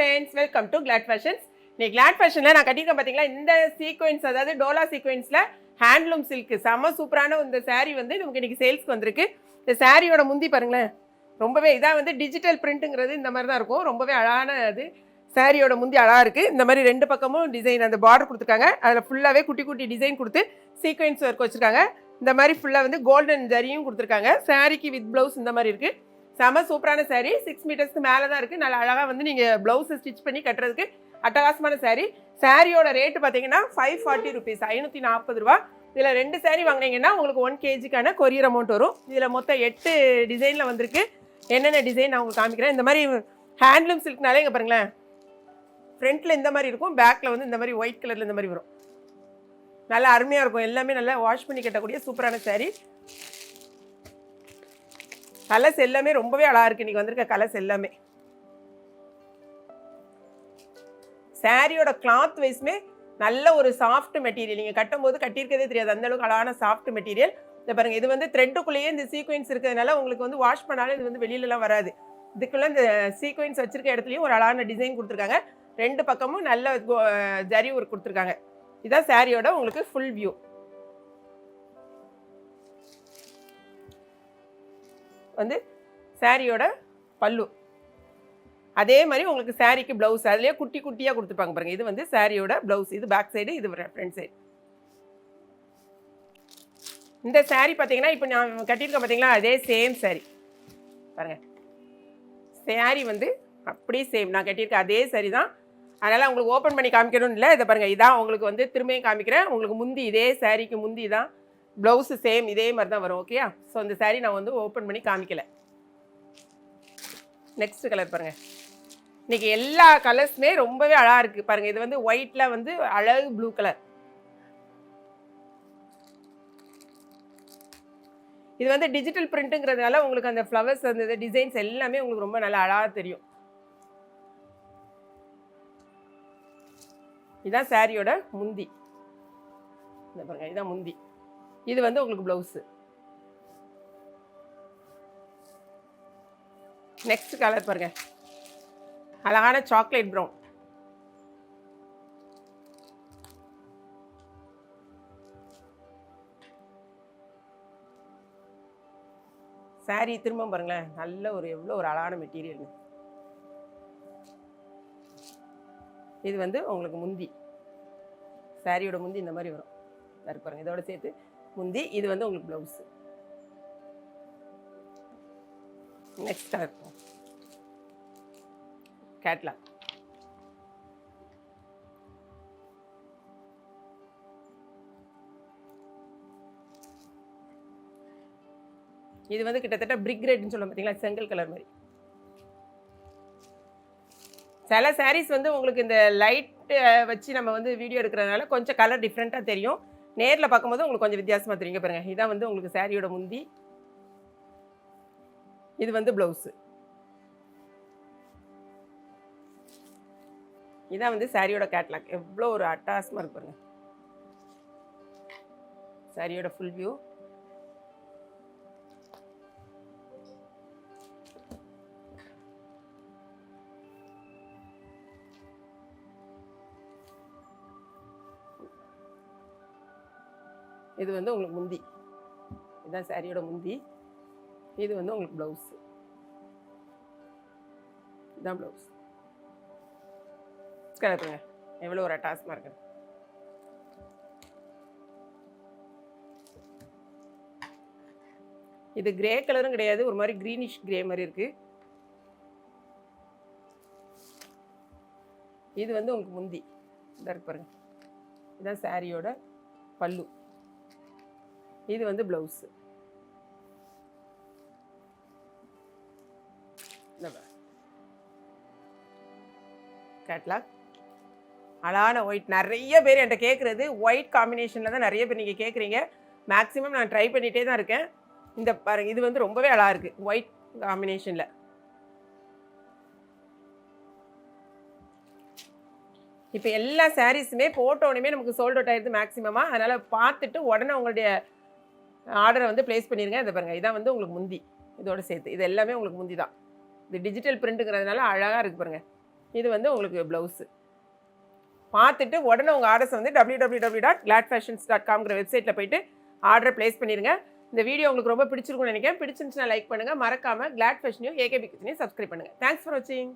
Friends welcome to Glad Fashions இன்னைக்கு Glad ஃபேஷனில் நான் கட்டியிருக்கேன் பார்த்தீங்களா இந்த சீக்வென்ஸ் அதாவது டோலா சீக்வென்ஸில் ஹேண்ட்லூம் சில்க் செம்ம சூப்பரான இந்த சாரீ வந்து நமக்கு இன்றைக்கி சேல்ஸ்க்கு வந்திருக்கு. இந்த சாரியோட முந்தி பாருங்களேன். ரொம்பவே இதான் வந்து டிஜிட்டல் பிரிண்ட்டுங்கிறது இந்த மாதிரி தான் இருக்கும். ரொம்பவே அழகான அது சாரியோட முந்தி அழகாக இருக்குது இந்த மாதிரி ரெண்டு பக்கமும் டிசைன் அந்த பார்டர் கொடுத்துருக்காங்க. அதில் ஃபுல்லாகவே குட்டி குட்டி டிசைன் கொடுத்து சீக்வென்ஸ் ஒர்க் வச்சுருக்காங்க. இந்த மாதிரி ஃபுல்லாக வந்து கோல்டன் ஜரியும் கொடுத்துருக்காங்க. சாரிக்கு வித் ப்ளவுஸ் இந்த மாதிரி இருக்குது செம சூப்பரான சாரீ சிக்ஸ் மீட்டர்ஸ்க்கு மேலே தான் இருக்குது நல்லா அழகாக வந்து நீங்கள் ப்ளவுஸை ஸ்டிச் பண்ணி கட்டுறதுக்கு அட்டகாசமான சாரீ சாரியோட ரேட்டு பார்த்தீங்கன்னா ஃபைவ் ஃபார்ட்டி ருபீஸ் ஐநூற்றி நாற்பது ரூபா. இதில் ரெண்டு சாரீ வாங்குனீங்கன்னா உங்களுக்கு ஒன் கேஜிக்கான கொரியர் அமௌண்ட் வரும். இதில் மொத்தம் எட்டு டிசைனில் வந்திருக்கு. என்னென்ன டிசைன் நான் உங்களுக்கு காமிக்கிறேன். இந்த மாதிரி ஹேண்ட்லூம் சில்க்னாலே இங்கே பாருங்களேன். ஃப்ரண்ட்டில் இந்த மாதிரி இருக்கும். பேக்கில் வந்து இந்த மாதிரி ஒயிட் கலரில் இந்த மாதிரி வரும். நல்லா அருமையாக இருக்கும். எல்லாமே நல்லா வாஷ் பண்ணி கட்டக்கூடிய சூப்பரான சாரீ கலர்ஸ் எல்லாமே ரொம்பவே அழகா இருக்கு. இன்னைக்கு வந்திருக்க கலர்ஸ் எல்லாமே சாரியோட கிளாத் வைஸ்மே நல்ல ஒரு சாஃப்ட் மெட்டீரியல் நீங்கள் கட்டும்போது கட்டியிருக்கதே தெரியாது. அந்த அளவுக்கு அழகான சாஃப்ட் மெட்டீரியல் இந்த பாருங்க இது வந்து த்ரெட்டுக்குள்ளேயே இந்த சீக்வென்ஸ் இருக்கிறதுனால உங்களுக்கு வந்து வாஷ் பண்ணாலும் இது வந்து வெளியிலலாம் வராது. இதுக்குள்ள இந்த சீக்வென்ஸ் வச்சிருக்க இடத்துலையும் ஒரு அழகான டிசைன் கொடுத்துருக்காங்க. ரெண்டு பக்கமும் நல்ல ஜரி ஒரு கொடுத்துருக்காங்க. இதான் சாரியோட உங்களுக்கு ஃபுல் வியூ வந்து சாரியோட பல்லு. அதே மாதிரி உங்களுக்கு சாரிக்கு ப்ளவுஸ் அதுலேயே குட்டி குட்டியாக கொடுத்துருப்பாங்க பாருங்கள் இது வந்து சாரியோட ப்ளவுஸ் இது பேக் சைடு இது ஃப்ரண்ட் சைடு இந்த saree பார்த்தீங்கன்னா இப்போ நான் கட்டியிருக்கேன் பார்த்தீங்களா அதே சேம் saree. பாருங்கள் saree வந்து அப்படியே சேம் நான் கட்டியிருக்கேன் அதே saree தான். அதனால் உங்களுக்கு ஓப்பன் பண்ணி காமிக்கணும்னு இல்லை. இதை பாருங்கள் இதான் உங்களுக்கு வந்து திரும்பியும் காமிக்கிறேன். உங்களுக்கு முந்தி இதே சாரிக்கு முந்தி தான் ப்ளவுஸு சேம் இதே மாதிரி தான் வரும் ஓகேயா ஸோ இந்த சாரீ நான் வந்து ஓப்பன் பண்ணி காமிக்கலை. நெக்ஸ்ட் கலர் பாருங்கள் இன்றைக்கி எல்லா கலர்ஸுமே ரொம்பவே அழகாக இருக்குது பாருங்கள் இது வந்து ஒயிட்டில் வந்து அழகு ப்ளூ கலர் இது வந்து டிஜிட்டல் பிரிண்ட்டுங்கிறதுனால உங்களுக்கு அந்த ஃப்ளவர்ஸ் அந்த டிசைன்ஸ் எல்லாமே உங்களுக்கு ரொம்ப நல்லா அழகாக தெரியும். இதுதான் சாரியோட முந்தி. இந்த பாருங்க இதுதான் முந்தி. இது வந்து உங்களுக்கு ப்ளவுஸு நெக்ஸ்ட் கலர் பாருங்க. அழகான சாக்லேட் ப்ரௌன் saree திரும்ப பாருங்களேன். நல்ல ஒரு எவ்வளோ ஒரு அழகான மெட்டீரியல் இது வந்து உங்களுக்கு முந்தி. சாரியோட முந்தி இந்த மாதிரி வரும். பாருங்க. இதோட சேர்த்து முந்தி இது வந்து உங்களுக்கு ப்ளவுஸு நெக்ஸ்ட் இருக்கும் கேட்லாக் இது வந்து கிட்டத்தட்ட பிரிக் ரெட்னு சொல்லுவோம் பார்த்தீங்களா செங்கல் கலர் மாதிரி. சில சாரீஸ் வந்து உங்களுக்கு இந்த லைட்டை வச்சு நம்ம வந்து வீடியோ எடுக்கிறதுனால கொஞ்சம் கலர் டிஃப்ரெண்ட்டாக தெரியும். நேரில் பார்க்கும்போது உங்களுக்கு கொஞ்சம் வித்தியாசமாக தெரியுங்க பாருங்கள் இதான் வந்து உங்களுக்கு சாரியோட முந்தி. இது வந்து ப்ளவுஸு இதான் வந்து சாரியோட கேட்லாக் எவ்வளோ ஒரு அட்டாசமாக இருக்கு பாருங்க. சாரியோட ஃபுல் வியூ இது வந்து உங்களுக்கு முந்தி. இதுதான் சாரியோட முந்தி. இது வந்து உங்களுக்கு ப்ளவுஸ் இதுதான் ப்ளவுஸ் கிடக்குங்க எவ்வளோ ஒரு அட்டாஸ்மாக இருக்குது. இது கிரே கலரும் கிடையாது. ஒரு மாதிரி க்ரீனிஷ் கிரே மாதிரி இருக்குது இது வந்து உங்களுக்கு முந்தி. இதாக இருக்கு இதுதான் சாரியோட பல்லு. இது வந்து ப்ளவுஸு கேட்லாக் அழகான ஒயிட் நிறைய பேர் என்கிட்ட கேட்குறது ஒயிட் காம்பினேஷனில் தான் நிறைய பேர் நீங்கள் கேட்குறீங்க மேக்ஸிமம் நான் ட்ரை பண்ணிகிட்டே தான் இருக்கேன். இந்த பாருங்க இது வந்து ரொம்பவே அழகாக இருக்குது ஒயிட் காம்பினேஷனில் இப்போ எல்லா சாரீஸுமே போட்டோடனே நமக்கு சோல்ட் அவுட் ஆயிடுது மேக்ஸிமமாக அதனால் பார்த்துட்டு உடனே உங்களுடைய ஆர்டரை வந்து ப்ளேஸ் பண்ணிடுங்க இதை பாருங்கள் இதான் வந்து உங்களுக்கு முந்தி. இதோட சேர்த்து. இது எல்லாமே உங்களுக்கு முந்தி தான். இது டிஜிட்டல் பிரிண்ட்டுங்கிறதுனால அழகாக இருக்குது பாருங்கள் இது வந்து உங்களுக்கு ப்ளவுஸு பார்த்துட்டு உடனே உங்கள் ஆர்டர்ஸ் வந்து W W W dot Glad Fashions dot காம்ங்கிற வெப்சைட்டில் போயிட்டு ஆர்டர் ப்ளேஸ் பண்ணிடுங்க இந்த வீடியோ உங்களுக்கு ரொம்ப பிடிச்சிருக்கும்னு நினைக்கிறேன். பிடிச்சிருந்துச்சுன்னா லைக் பண்ணுங்கள் மறக்காமல் கிளாட் ஃபேஷனையும் ஏகேபி கிச்சனையும் சப்ஸ்கிரைப் பண்ணுங்கள் தேங்க்ஸ் ஃபார் வாட்சிங்